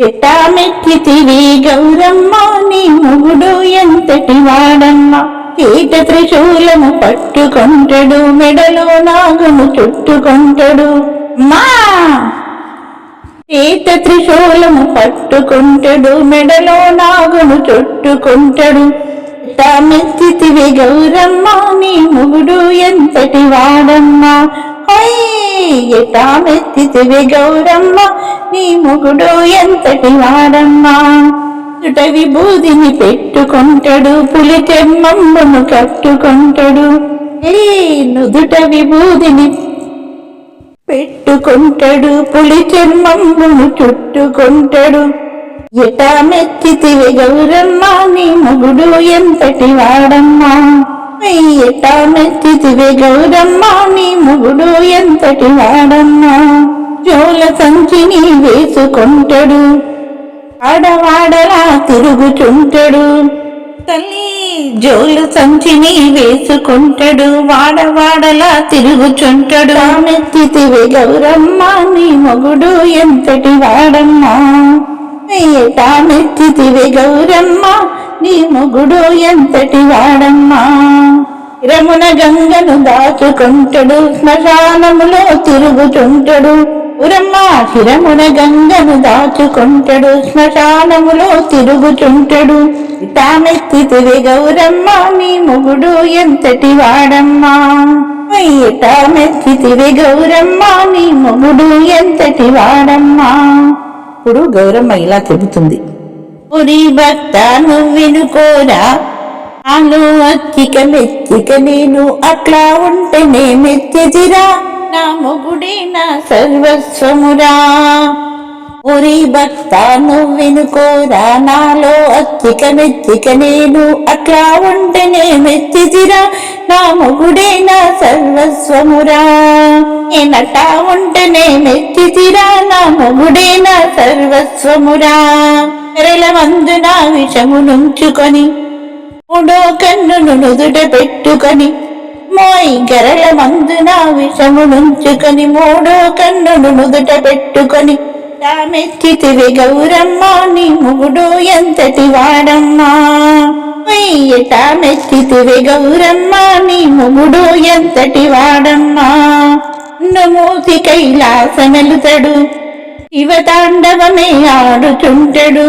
ఎట్టా మెక్కితివి గౌరమ్మ నీ మొగుడు ఎంతటి వాడమ్మ? ఈట త్రిశూలము పట్టుకొంటడు మెడలో నాగము చుట్టుకొంటడు. మా! ఈత త్రిశూలము పట్టుకుంటడు మెడలో నాగును చుట్టుకుంటడు. మెత్తితివి గౌరమ్మ నీ మొగుడు ఎంతటి వాడమ్మా? ఎటా మెత్తితివి గౌరమ్మ నీ ముగుడు ఎంతటి వాడమ్మా? చుట విభూదిని పెట్టుకుంటాడు పులి చెమ్మమ్మను కట్టుకుంటాడు. ఏ నుదుట విభూదిని పెట్టుకుంటాడు పులి చర్మమును చుట్టుకుంటాడు. ఎటా మెచ్చితివి గౌరమ్మ నీ మొగుడు ఎంతటి వాడమ్మా? ఎటా మెచ్చితివి గౌరమ్మ నీ మొగుడు ఎంతటి వాడమ్మా? జోల సంచిని వేసుకుంటాడు. ఆడవాడలా తిరుగుచుంటాడు. తల్లి జోలు సంచిని వేసుకుంటాడు. వాడవాడలా తిరుగుచుంటాడు. మెత్తితివి గౌరమ్మ నీ మొగుడు ఎంతటి వాడమ్మా? ఏటా గౌరమ్మ నీ మొగుడు ఎంతటి వాడమ్మా? రమున గంగను దాచుకుంటాడు. శ్మశానములో తిరుగుచుంటాడు. ఉరమ్మ శిరమున గంగను దాచుకుంటాడు శ్మశానములో తిరుగుచుంటాడు. తామెత్తితివి గౌరమ్మ నీ మొగుడు ఎంతటి వాడమ్మా? తామెత్తితివి గౌరమ్మ నీ మొగుడు ఎంతటి వాడమ్మా? ఇప్పుడు గౌరమ్మ ఇలా చెబుతుంది. పురి భక్త నువ్వినుకోరా ఆలు అచ్చిక మెచ్చిక నేను అట్లా ఉంటేనే మెచ్చిదిరా నా మొగుడే నా సర్వస్వమురా. ఒరి భక్త నువ్వెనుకోరా? నాలో అత్తిక మెత్తిక నేను అట్లా ఉంటేనే మెత్తిదిరా నా మొగుడే నా సర్వస్వమురా. నేనట్టా ఉంటేనే మెత్తిదిరా నా మొగుడే నా సర్వస్వమురా. పెరల మందు నా విషము నుంచుకొని మూడో కన్నును నుదుట పెట్టుకొని మోయ్ గరల మందున విషము నుంచుకొని మూడో కన్నును నుదుట పెట్టుకొని తామెత్తితివి గౌరమ్మ నీ మొగుడు ఎంతటి వాడమ్మా? తామెత్తితివి గౌరమ్మ నీ ముగుడు ఎంతటి వాడమ్మా? నమూతి కైలాసమెలుతడు శివతాండవమే ఆడుచుంటడు.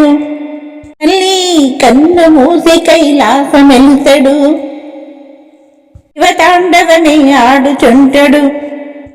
తల్లి కన్ను మూసి కైలాసమెల్తడు శివతాండవని ఆడుచుంటడు